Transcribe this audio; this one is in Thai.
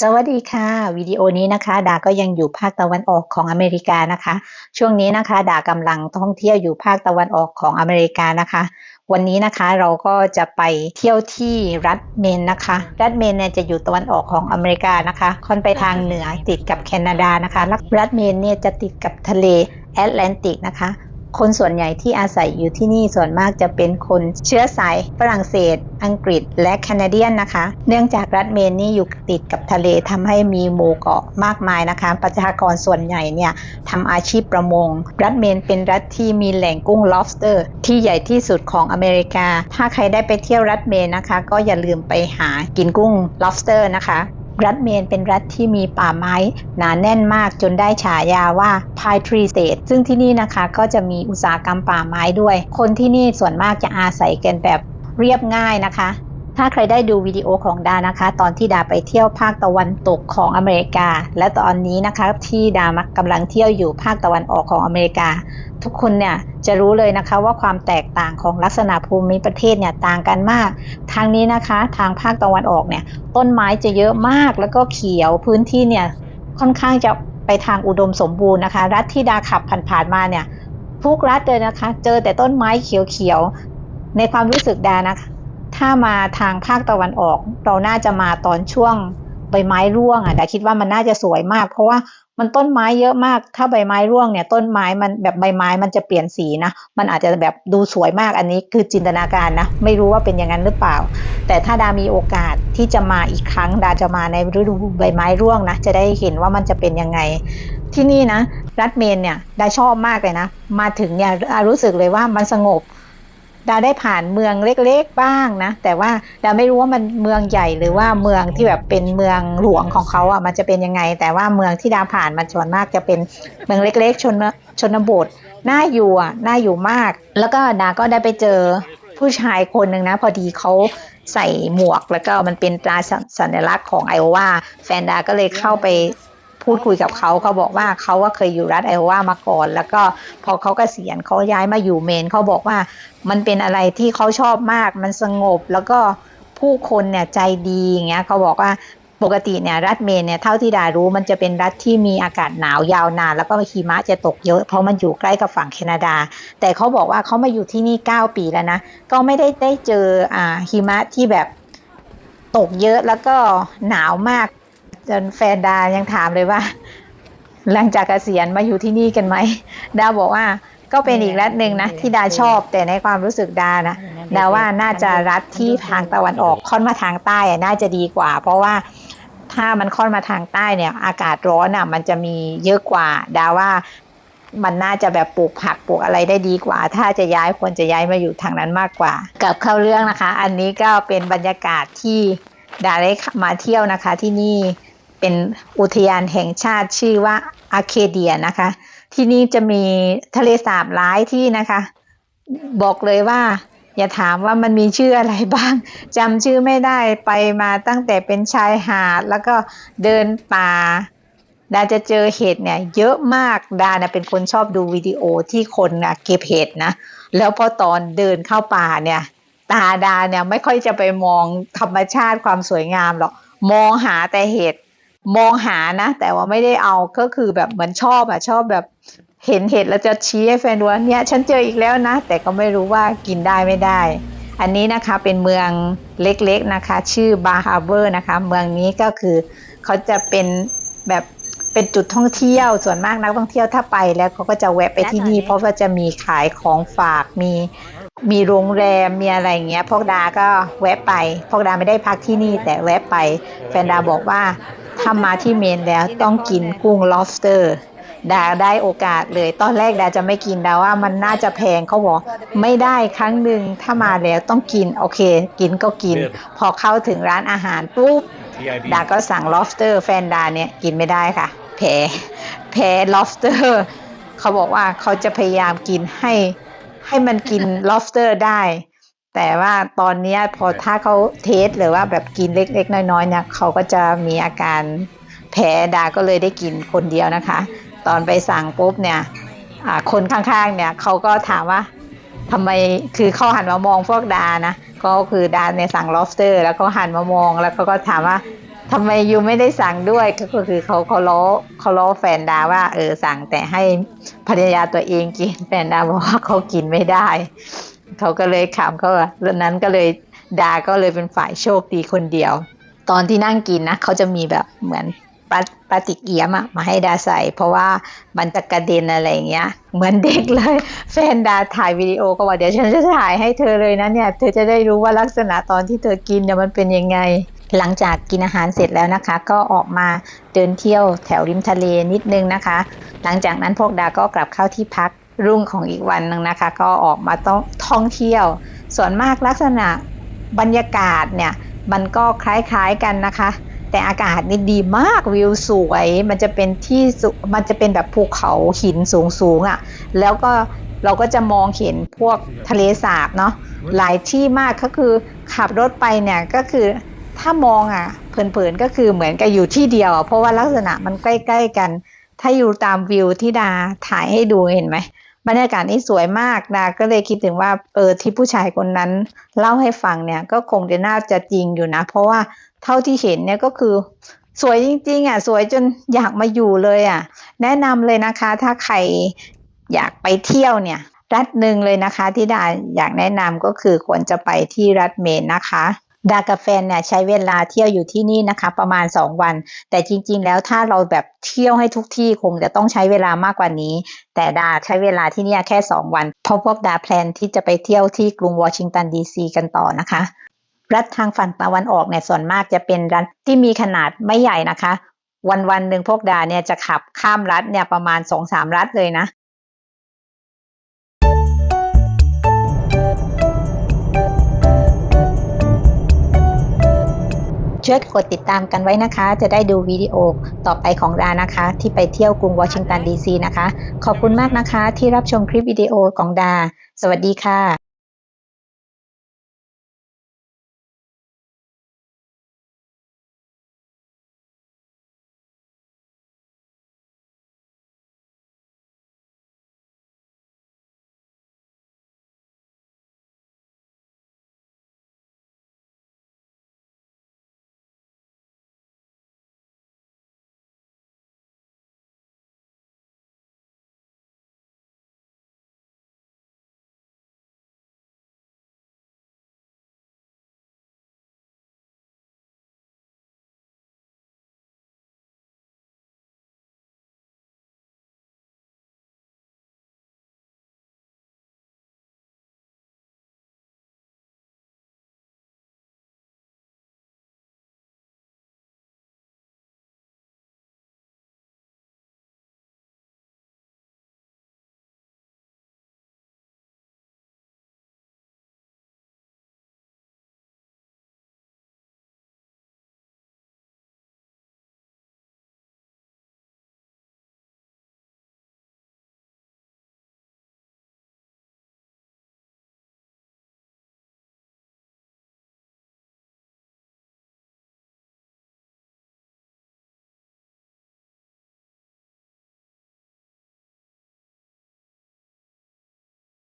สวัสดีค่ะ วิดีโอนี้นะคะดาก็ยังอยู่ภาคตะวันออกของอเมริกานะคะ ช่วงนี้นะคะดากำลังท่องเที่ยวอยู่ภาคตะวันออกของอเมริกานะคะ วันนี้นะคะเราก็จะไปเที่ยวที่รัฐเมนนะคะ รัฐเมนเนี่ยจะอยู่ตะวันออกของอเมริกานะคะค่อนไปทางเหนือติดกับแคนาดานะคะและรัฐเมนเนี่ยจะติดกับทะเลแอตแลนติกนะคะ คนส่วนใหญ่ที่อาศัยอยู่ที่นี่ส่วนมากจะเป็นคนเชื้อสายฝรั่งเศส อังกฤษ และแคนาเดียนนะคะ เนื่องจากรัฐเมนนี่อยู่ติดกับทะเลทำให้มีหมู่เกาะมากมายนะคะ ประชากรส่วนใหญ่เนี่ยทำอาชีพประมง รัฐเมนเป็นรัฐที่มีแหล่งกุ้ง lobster ที่ใหญ่ที่สุดของอเมริกา ถ้าใครได้ไปเที่ยวรัฐเมนนะคะ ก็อย่าลืมไปหากินกุ้ง lobster นะคะ รัฐเมนเป็นรัฐที่มีป่าไม้หนาแน่นมากจนได้ฉายาว่า Pine Tree State ซึ่งที่นี่นะคะก็จะมีอุตสาหกรรมป่าไม้ด้วย คนที่นี่ส่วนมากจะอาศัยกันแบบเรียบง่ายนะคะ ถ้าใครได้ดูวิดีโอของดานะคะ ตอนที่ดาไปเที่ยวภาคตะวันตกของอเมริกา และตอนนี้นะคะที่ดามกำลังเที่ยวอยู่ภาคตะวันออกของอเมริกา ทุกคนเนี่ยจะรู้เลยนะคะว่าความแตกต่างของลักษณะภูมิประเทศเนี่ยต่างกันมาก ทางนี้นะคะทางภาคตะวันออกเนี่ยต้นไม้จะเยอะมากแล้วก็เขียวพื้นที่เนี่ยค่อนข้างจะไปทางอุดมสมบูรณ์นะคะ รัฐที่ดาขับผ่านๆมาเนี่ยทุกรัฐเลยนะคะ เจอแต่ต้นไม้เขียวๆในความรู้สึกดานะคะ ถ้ามาทางภาคตะวันออก เราน่าจะมาตอนช่วงใบไม้ร่วงอะแต่คิดว่ามันน่าจะสวยมาก เพราะว่ามันต้นไม้เยอะมาก ถ้าใบไม้ร่วงเนี่ย ต้นไม้มันแบบใบไม้มันจะเปลี่ยนสีนะ มันอาจจะแบบดูสวยมากอันนี้คือจินตนาการนะ ไม่รู้ว่าเป็นอย่างนั้นหรือเปล่า แต่ถ้าดามีโอกาสที่จะมาอีกครั้ง ดาจะมาในฤดูใบไม้ร่วงนะ จะได้เห็นว่ามันจะเป็นยังไง ที่นี่นะ รัฐเมนเนี่ย ดาชอบมากเลยนะ มาถึงเนี่ยรู้สึกเลยว่ามันสงบ ดาได้ผ่านเมืองเล็กๆบ้างนะ แต่ว่าดาไม่รู้ว่ามันเมืองใหญ่หรือว่าเมืองที่แบบเป็นเมืองหลวงของเขาอะมันจะเป็นยังไง แต่ว่าเมืองที่ดาผ่านมันส่วนมากจะเป็นเมืองเล็ก ๆ ชนชนบทน่าอยู่อะน่าอยู่มาก แล้วก็ดาก็ได้ไปเจอผู้ชายคนหนึ่งนะ พอดีเขาใส่หมวกแล้วก็มันเป็นตราสัญลักษณ์ของไอโอวาแฟนดาก็เลยเข้าไป พูดคุยกับเขาเขาบอกว่าเขาว่าเคยอยู่รัฐไอโอวามาก่อน แล้วก็พอเขากเกษียณเขาย้ายมาอยู่เมนเขาบอกว่ามันเป็นอะไรที่เขาชอบมาก มันสงบ แล้วก็ผู้คนเนี่ยใจดีอย่างเงี้ยเขาบอกว่าปกติเนี่ยรัฐเมนเนี่ยเท่าที่ดารู้มันจะเป็นรัฐที่มีอากาศหนาวยาวนาน แล้วก็หิมะจะตกเยอะ เพราะมันอยู่ใกล้กับฝั่งแคนาดา แต่เขาบอกว่าเขามาอยู่ที่นี่ 9 ปีแล้วนะ ก็ไม่ได้ได้เจออ่าหิมะที่แบบตกเยอะแล้วก็หนาวมาก จนแฟนดายังถามเลยว่า หลังจากเกษียณมาอยู่ที่นี่กันไหมดาบอกว่าก็เป็นอีกรัฐหนึ่งนะที่ดาชอบแต่ในความรู้สึกดานะดาว่าน่าจะรัฐที่ทางตะวันออกค่อนมาทางใต้น่าจะดีกว่า เพราะว่าถ้ามันค่อนมาทางใต้เนี่ย อากาศร้อนอะ มันจะมีเยอะกว่า ดาว่ามันน่าจะแบบปลูกผักปลูกอะไรได้ดีกว่า ถ้าจะย้ายควรจะย้ายมาอยู่ทางนั้นมากกว่า กับเข้าเรื่องนะคะ อันนี้ก็เป็นบรรยากาศที่ดาได้มาเที่ยวนะคะที่นี่ เป็นอุทยานแห่งชาติชื่อว่าอาเคเดียนะคะ ที่นี่จะมีทะเลสาบหลายที่นะคะ บอกเลยว่า อย่าถามว่ามันมีชื่ออะไรบ้างจำชื่อไม่ได้ไปมาตั้งแต่เป็นชายหาด แล้วก็เดินป่าดาจะเจอเห็ดเนี่ยเยอะมากดาเนี่ยเป็นคนชอบดูวิดีโอที่คนนะเก็บเห็ดนะแล้วพอตอนเดินเข้าป่าเนี่ยตาดาเนี่ยไม่ค่อยจะไปมองธรรมชาติความสวยงามหรอก มองหาแต่เห็ด มองหานะ แต่ว่าไม่ได้เอาก็คือแบบเหมือนชอบอะชอบแบบเห็นเห็ดแล้วจะชี้ให้แฟนดูว่าเนี่ยฉันเจออีกแล้วนะ แต่ก็ไม่รู้ว่ากินได้ไม่ได้ อันนี้นะคะเป็นเมืองเล็กๆนะคะ ชื่อบาฮาร์เบอร์นะคะ เมืองนี้ก็คือเขาจะเป็นแบบเป็นจุดท่องเที่ยวส่วนมากนักท่องเที่ยวถ้าไปแล้วเขาก็จะแวะไปที่นี่ เพราะว่าจะมีขายของฝากมีมีโรงแรมมีอะไรเงี้ยพวกดาก็แวะไปพวกดาไม่ได้พักที่นี่แต่แวะไป แฟนดาบอกว่า ถ้ามาที่เมนแล้วต้องกินกุ้ง lobster ดาได้โอกาสเลย ตอนแรกดาจะไม่กินดาว่ามันน่าจะแพงเขาบอกไม่ได้ครั้งหนึ่งถ้ามาแล้วต้องกินโอเค กินก็กิน พอเข้าถึงร้านอาหารปุ๊บดาก็สั่ง lobster แฟนดาเนี่ยกินไม่ได้ค่ะ แพ้แพ้ lobster เขาบอกว่าเขาจะพยายามกินให้ให้มันกิน lobster ได้ แต่ว่าตอนนี้พอถ้าเขาเทสหรือว่าแบบกินเล็กๆ น้อยๆเนี่ยเขาก็จะมีอาการแพ้ดาก็เลยได้กินคนเดียวนะคะ ตอนไปสั่งปุ๊บเนี่ยคนข้างๆเนี่ยเขาก็ถามว่าทำไมคือเขาหันมามองพวกดานะ ก็คือดาเนี่ยสั่ง lobster แล้วก็หันมามองแล้วเขาก็ถามว่าทำไมยูไม่ได้สั่งด้วยก็คือเขาเขาล้อเขาล้อแฟนดาว่าเออสั่งแต่ให้ภรรยาตัวเองกินแฟนดาบอกว่าเขากินไม่ได้ เขาก็เลยขำเขาว่าดังนั้นก็เลยดาก็เลยเป็นฝ่ายโชคดีคนเดียว ตอนที่นั่งกินนะเขาจะมีแบบเหมือนปาปาติกเอียมอะมาให้ดาใส่ เพราะว่ามันจะกระเด็นอะไรเงี้ย เหมือนเด็กเลย แฟนดาถ่ายวิดีโอก็ว่าเดี๋ยวฉันจะถ่ายให้เธอเลยนะเนี่ย เธอจะได้รู้ว่าลักษณะตอนที่เธอกินเนี่ยมันเป็นยังไง หลังจากกินอาหารเสร็จแล้วนะคะ ก็ออกมาเดินเที่ยวแถวริมทะเลนิดนึงนะคะ หลังจากนั้นพวกดาก็กลับเข้าที่พัก รุ่งของอีกวันหนึ่งนะคะ ก็ออกมาต้องท่องเที่ยว ส่วนมากลักษณะบรรยากาศเนี่ยมันก็คล้ายๆกันนะคะ แต่อากาศนี่ดีมากวิวสวย มันจะเป็นที่มันจะเป็นแบบภูเขาหินสูงๆอะ่ะ แล้วก็เราก็จะมองเห็นพวกทะเลสาบเนาะหลายที่มากก็คือขับรถไปเนี่ยก็คือถ้ามองอะเผินๆก็คือเหมือนกับอยู่ที่เดียว เพราะว่าลักษณะมันใกล้ ๆ กัน ถ้าอยู่ตามวิวที่ดาถ่ายให้ดูเห็นไหม บรรยากาศนี่สวยมากดาก็เลยคิดถึงว่าเออที่ผู้ชายคนนั้นเล่าให้ฟังเนี่ยก็คงจะน่าจะจริงอยู่นะ เพราะว่าเท่าที่เห็นเนี่ยก็คือสวยจริงๆอะสวยจนอยากมาอยู่เลยอะ แนะนำเลยนะคะถ้าใครอยากไปเที่ยวเนี่ยรัฐหนึ่งเลยนะคะที่ดาอยากแนะนำก็คือควรจะไปที่รัฐเมนนะคะ ดากับแฟนเนี่ยใช้เวลาเที่ยวอยู่ที่นี่นะคะ ประมาณ 2 วัน แต่จริง ๆ แล้วถ้าเราแบบเที่ยวให้ทุกที่คงจะต้องใช้เวลามากกว่านี้ แต่ดาใช้เวลาที่นี่แค่ 2 วัน เพราะพวกดาแพลนที่จะไปเที่ยวที่กรุงวอชิงตันดีซีกันต่อนะคะ รัฐทางฝั่งตะวันออกเนี่ยส่วนมากจะเป็นรัฐที่มีขนาดไม่ใหญ่นะคะ วันวันๆหนึ่งพวกดาเนี่ยจะขับข้ามรัฐเนี่ยประมาณ2-3รัฐเลยนะ ช่วยกดติดตามกันไว้นะคะ จะได้ดูวิดีโอต่อไปของดานะคะ ที่ไปเที่ยวกรุงวอชิงตันดีซีนะคะ ขอบคุณมากนะคะที่รับชมคลิปวิดีโอของดา สวัสดีค่ะ